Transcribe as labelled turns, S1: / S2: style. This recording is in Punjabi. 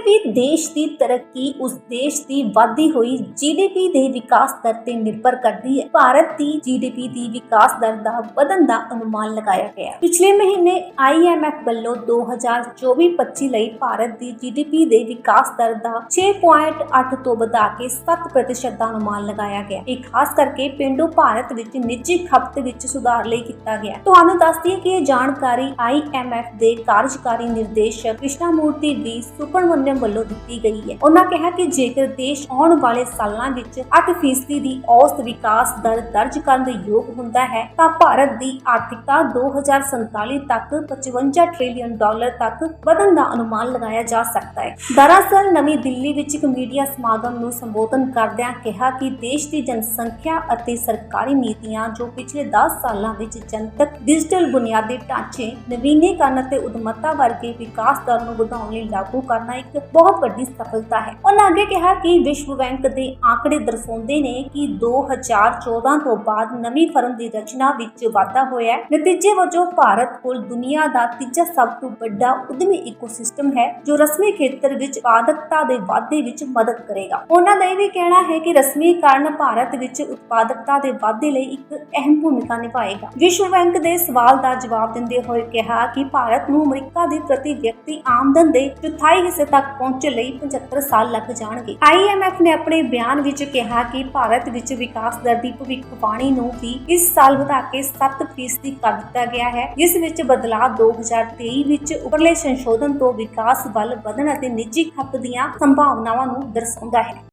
S1: ਕਿਸੇ ਵੀ ਦੇਸ਼ ਦੀ ਤਰੱਕੀ ਉਸ ਦੇਸ਼ ਦੀ ਵਧਦੀ ਹੋਈ ਜੀਡੀਪੀ ਦੇ ਵਿਕਾਸ ਦਰ ਤੇ ਨਿਰਭਰ ਕਰਦੀ ਹੈ। ਭਾਰਤ ਦੀ ਜੀਡੀਪੀ ਦੀ ਵਿਕਾਸ ਦਰ ਦਾ ਵਧਣ ਦਾ ਅਨੁਮਾਨ ਲਗਾਇਆ ਗਿਆ ਹੈ। ਪਿਛਲੇ ਮਹੀਨੇ IMF ਵੱਲੋਂ 2024-25 ਲਈ ਭਾਰਤ ਦੀ ਜੀਡੀਪੀ ਦੇ ਵਿਕਾਸ ਦਰ ਦਾ 6.8 ਤੋਂ ਵਧਾ ਕੇ 7% ਦਾ ਅਨੁਮਾਨ ਲਗਾਇਆ ਗਿਆ ਇਹ ਖਾਸ ਕਰਕੇ ਪਿੰਡੂ ਭਾਰਤ ਵਿੱਚ ਨਿੱਜੀ ਖਪਤ ਵਿੱਚ ਸੁਧਾਰ ਲਈ ਕੀਤਾ ਗਿਆ ਤੁਹਾਨੂੰ ਦੱਸਦੀ ਹੈ ਕਿ ਇਹ ਜਾਣਕਾਰੀ IMF ਦੇ ਕਾਰਜਕਾਰੀ ਨਿਰਦੇਸ਼ਕ ਕ੍ਰਿਸ਼ਨਾ ਮੂਰਤੀ ਵੀ ਸੁਬਰਮਨਿਅਮ ਵੱਲੋਂ ਦਿੱਤੀ ਗਈ ਹੈ। ਉਹਨਾਂ ਕਿਹਾ ਕਿ ਜੇਕਰ ਦੇਸ਼ ਆਉਣ ਵਾਲੇ ਸਾਲਾਂ ਵਿੱਚ 8% ਦੀ ਔਸਤ ਵਿਕਾਸ ਦਰ ਦਰਜ ਕਰਨ ਦੇ ਯੋਗ ਹੁੰਦਾ ਹੈ, ਤਾਂ ਭਾਰਤ ਦੀ ਆਰਥਿਕਤਾ 2047 ਤੱਕ 55 ਟ੍ਰਿਲੀਅਨ ਡਾਲਰ ਤੱਕ ਵਧਣ ਦਾ ਅਨੁਮਾਨ ਲਗਾਇਆ ਜਾ ਸਕਦਾ ਹੈ। ਦਰਅਸਲ, ਨਵੀਂ ਦਿੱਲੀ ਵਿੱਚ ਇੱਕ ਮੀਡੀਆ ਸਮਾਗਮ ਨੂੰ ਸੰਬੋਧਨ ਕਰਦਿਆਂ ਕਿਹਾ ਕਿ ਦੇਸ਼ ਦੀ ਜਨਸੰਖਿਆ ਅਤੇ ਸਰਕਾਰੀ ਨੀਤੀਆਂ ਜੋ ਪਿਛਲੇ 10 ਸਾਲਾਂ ਵਿੱਚ ਜਨਤਕ ਡਿਜੀਟਲ ਬੁਨਿਆਦੀ ਢਾਂਚੇ, ਨਵੀਨੀਕਰਨ ਅਤੇ ਉਦਮਤਾ ਵਰਗੇ ਵਿਕਾਸ ਦਰ ਨੂੰ ਵਧਾਉਣ ਲਈ ਲਾਗੂ ਕਰਨਾ ਇੱਕ ਬਹੁਤ ਵੱਡੀ ਸਫਲਤਾ ਹੈ। ਉਹਨਾਂ ਅੱਗੇ ਕਿਹਾ ਕਿ ਵਿਸ਼ਵ ਬੈਂਕ ਦੇ ਆંકੜੇ ਦਰਸਾਉਂਦੇ ਨੇ ਕਿ 2014 ਤੋਂ ਬਾਅਦ ਨਵੀਂ ਫਰਮ ਦੀ ਰਚਨਾ ਵਿੱਚ ਵਾਧਾ ਹੋਇਆ ਹੈ। ਨਤੀਜੇ ਵਜੋਂ ਭਾਰਤ ਕੋਲ ਦੁਨੀਆ ਦਾ ਤੀਜਾ ਸਭ ਤੋਂ ਵੱਡਾ ਉਦਮੀ ਇਕੋਸਿਸਟਮ ਹੈ, ਜੋ ਰਸਮੀ ਖੇਤਰ ਵਿੱਚ ਉਤਪਾਦਕਤਾ ਦੇ ਵਾਧੇ ਵਿੱਚ ਮਦਦ ਕਰੇਗਾ। ਉਹਨਾਂ ਦਾ ਇਹ ਵੀ ਕਹਿਣਾ ਹੈ ਕਿ ਰਸਮੀ ਕਾਰਨ ਭਾਰਤ ਵਿੱਚ ਉਤਪਾਦਕਤਾ ਦੇ ਵਾਧੇ ਲਈ ਇੱਕ ਅਹਿਮ ਭੂਮਿਕਾ ਨਿਭਾਏਗਾ। ਵਿਸ਼ਵ ਬੈਂਕ ਦੇ ਸਵਾਲ ਦਾ ਜਵਾਬ ਦਿੰਦੇ ਹੋਏ ਕਿਹਾ ਕਿ ਭਾਰਤ ਨੂੰ ਅਮਰੀਕਾ ਦੀ ਪ੍ਰਤੀ ਵਿਅਕਤੀ ਆਮਦਨ ਦੇ ਚੌਥਾਈ ਹਿੱਸੇ ਤੱਕ ਪਹੁੰਚਣ ਲਈ 75 ਸਾਲ ਲੱਗ ਜਾਣਗੇ। IMF ਨੇ ਆਪਣੇ ਬਿਆਨ ਵਿੱਚ ਕਿਹਾ ਕਿ ਭਾਰਤ ਵਿੱਚ ਵਿਕਾਸ ਦਰ ਦੀ ਭਵਿੱਖਬਾਣੀ ਨੂੰ ਵੀ ਇਸ ਸਾਲ ਵਧਾ ਕੇ 7% ਕਰ ਦਿੱਤਾ ਗਿਆ ਹੈ। ਜਿਸ ਵਿੱਚ ਬਦਲਾਅ 2023 ਵਿੱਚ ਉਪਰਲੇ ਸੰਸ਼ੋਧਨ ਤੋਂ ਵਿਕਾਸ ਵੱਲ ਵਧਣ ਅਤੇ ਨਿੱਜੀ ਖਪਤ ਦੀਆਂ ਸੰਭਾਵਨਾਵਾਂ ਨੂੰ ਦਰਸਾਉਂਦਾ ਹੈ।